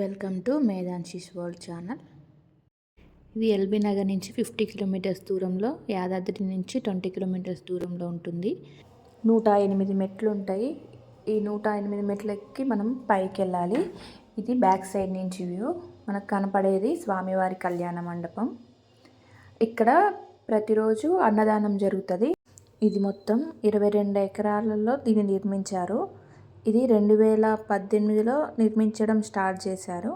Welcome to Medhanshish world channel. ఇది LB Nagar నుంచి fifty kilometres దూరంలో యాదాద్రి నుంచి ట్వంటీ కిలోమీటర్స్ దూరంలో ఉంటుంది. నూట ఎనిమిది మెట్లు ఉంటాయి ఈ నూట ఎనిమిది మెట్లకి మనం పైకి వెళ్ళాలి ఇది బ్యాక్ సైడ్ నుంచి వ్యూ. మనకు కనపడేది స్వామివారి కళ్యాణ మండపం. ఇక్కడ ప్రతిరోజు అన్నదానం జరుగుతుంది. ఇది మొత్తం ఇరవై రెండు ఎకరాలలో దీన్ని నిర్మించారు. ఇది రెండు వేల పద్దెనిమిదిలో నిర్మించడం స్టార్ట్ చేశారు.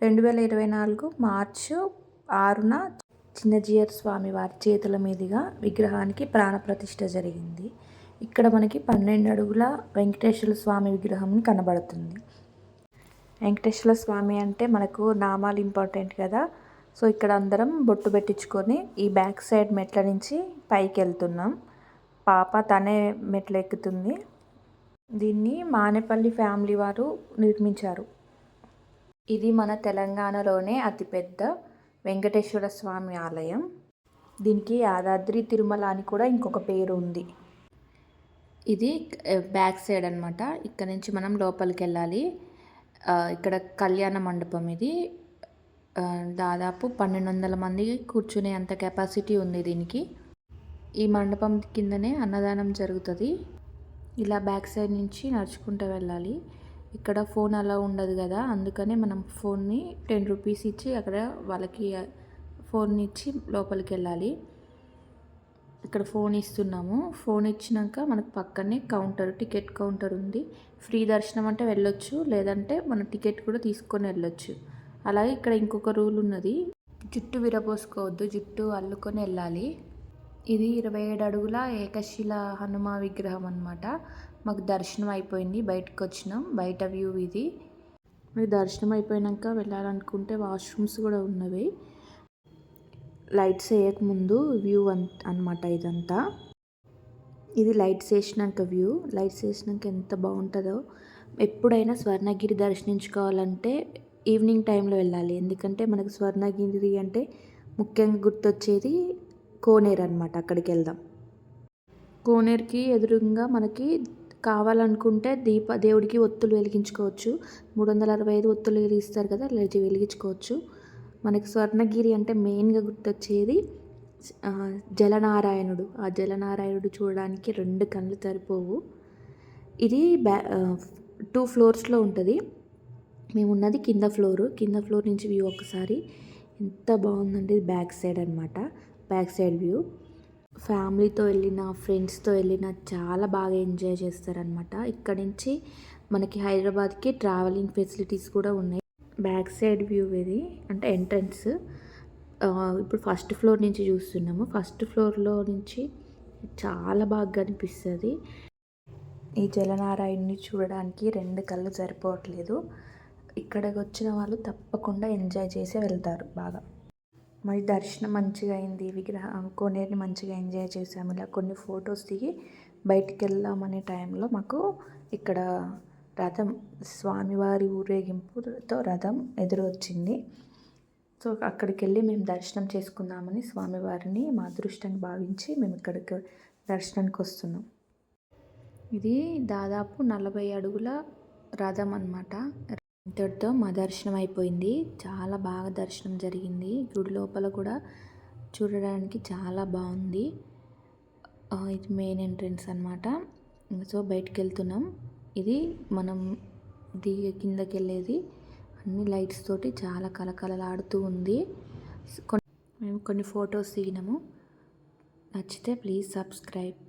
రెండు వేల ఇరవై నాలుగు మార్చు ఆరున చిన్నజీయర్ స్వామి వారి చేతుల మీదుగా విగ్రహానికి ప్రాణప్రతిష్ఠ జరిగింది. ఇక్కడ మనకి పన్నెండు అడుగుల వెంకటేశ్వర స్వామి విగ్రహం కనబడుతుంది. వెంకటేశ్వర స్వామి అంటే మనకు నామాలు ఇంపార్టెంట్ కదా. సో ఇక్కడ అందరం బొట్టు పెట్టించుకొని ఈ బ్యాక్ సైడ్ మెట్ల నుంచి పైకి వెళ్తున్నాం పాప తనే మెట్లు ఎక్కుతుంది దీన్ని మానేపల్లి ఫ్యామిలీ వారు నిర్మించారు. ఇది మన తెలంగాణలోనే అతిపెద్ద వెంకటేశ్వర స్వామి ఆలయం. దీనికి యాదాద్రి తిరుమల అని కూడా ఇంకొక పేరు ఉంది. ఇది బ్యాక్ సైడ్ అనమాట ఇక్కడ నుంచి మనం లోపలికి వెళ్ళాలి. ఇక్కడ కళ్యాణ మండపం ఇది. దాదాపు పన్నెండు వందల మంది కూర్చునే అంత కెపాసిటీ ఉంది దీనికి. ఈ మండపం కిందనే అన్నదానం జరుగుతుంది. ఇలా బ్యాక్ సైడ్ నుంచి నడుచుకుంటూ వెళ్ళాలి. ఇక్కడ ఫోన్ అలా ఉండదు కదా అందుకనే మనం ఫోన్ని టెన్ రూపీస్ ఇచ్చి అక్కడ వాళ్ళకి ఫోన్ ఇచ్చి లోపలికి వెళ్ళాలి. ఇక్కడ ఫోన్ ఇస్తున్నాము. ఫోన్ ఇచ్చినాక మనకు పక్కనే కౌంటర్ టికెట్ కౌంటర్ ఉంది. ఫ్రీ దర్శనం అంటే వెళ్ళొచ్చు లేదంటే మన టికెట్ కూడా తీసుకొని వెళ్ళొచ్చు. అలాగే ఇక్కడ ఇంకొక రూల్ ఉన్నది. జుట్టు విరపోసుకోవద్దు జుట్టు అల్లుకొని వెళ్ళాలి. ఇది ఇరవై ఏడు అడుగుల ఏకశిల హనుమ విగ్రహం అనమాట మాకు దర్శనం అయిపోయింది బయటకు వచ్చినాం బయట వ్యూ ఇది. మీకు దర్శనం అయిపోయాక వెళ్ళాలనుకుంటే వాష్రూమ్స్ కూడా ఉన్నవి. లైట్స్ వేయకముందు వ్యూ అన్ అనమాట ఇదంతా. ఇది లైట్స్ వేసినాక వ్యూ. లైట్స్ వేసినాక ఎంత బాగుంటుందో. ఎప్పుడైనా స్వర్ణగిరి దర్శించుకోవాలంటే ఈవినింగ్ టైంలో వెళ్ళాలి. ఎందుకంటే మనకు స్వర్ణగిరి అంటే ముఖ్యంగా గుర్తొచ్చేది కోనేరు అనమాట అక్కడికి వెళ్దాం కోనేరుకి ఎదురుగా మనకి కావాలనుకుంటే దీప దేవుడికి ఒత్తులు వెలిగించుకోవచ్చు. మూడు వందల అరవై ఐదు ఒత్తులు వెలిగిస్తారు కదా లేచి వెలిగించుకోవచ్చు. మనకి స్వర్ణగిరి అంటే మెయిన్గా గుర్తొచ్చేది జలనారాయణుడు. ఆ జలనారాయణుడు చూడడానికి రెండు కళ్ళు సరిపోవు. ఇది బ్యా టూ ఫ్లోర్స్లో ఉంటుంది. మేము ఉన్నది కింద ఫ్లోరు. కింద ఫ్లోర్ నుంచి వ్యూ ఒకసారి ఎంత బాగుందంటే బ్యాక్ సైడ్ అనమాట బ్యాక్ సైడ్ వ్యూ. ఫ్యామిలీతో వెళ్ళిన ఫ్రెండ్స్తో వెళ్ళిన చాలా బాగా ఎంజాయ్ చేస్తారనమాట ఇక్కడ నుంచి మనకి హైదరాబాద్కి ట్రావెలింగ్ ఫెసిలిటీస్ కూడా ఉన్నాయి. బ్యాక్ సైడ్ వ్యూ ఇది అంటే ఎంట్రన్స్. ఇప్పుడు ఫస్ట్ ఫ్లోర్ నుంచి చూస్తున్నాము. ఫస్ట్ ఫ్లోర్లో నుంచి చాలా బాగా కనిపిస్తుంది. ఈ జలనారాయణ్ని చూడడానికి రెండు కళ్ళు సరిపోవట్లేదు. ఇక్కడికి వచ్చిన వాళ్ళు తప్పకుండా ఎంజాయ్ చేసి వెళ్తారు బాగా. మరి దర్శనం మంచిగా అయింది విగ్రహం కోనేరుని మంచిగా ఎంజాయ్ చేసాము ఇలా కొన్ని ఫొటోస్ దిగి బయటికి వెళ్దామనే టైంలో మాకు ఇక్కడ రథం స్వామివారి ఊరేగింపుతో రథం ఎదురొచ్చింది. సో అక్కడికి వెళ్ళి మేము దర్శనం చేసుకుందామని స్వామివారిని మా అదృష్టాన్ని భావించి మేము ఇక్కడికి దర్శనానికి వస్తున్నాం. ఇది దాదాపు నలభై అడుగుల రథం అన్నమాట. ఇంతటితో మా దర్శనం అయిపోయింది. చాలా బాగా దర్శనం జరిగింది. గుడి లోపల కూడా చూడడానికి చాలా బాగుంది. ఇది మెయిన్ ఎంట్రన్స్ అనమాట సో బయటికి వెళ్తున్నాం ఇది మనం దిగి కిందకి వెళ్ళేది అన్ని లైట్స్ తోటి చాలా కలకలలాడుతూ ఉంది. కొన్ని మేము కొన్ని ఫొటోస్ దిగినాము. నచ్చితే ప్లీజ్ సబ్స్క్రైబ్.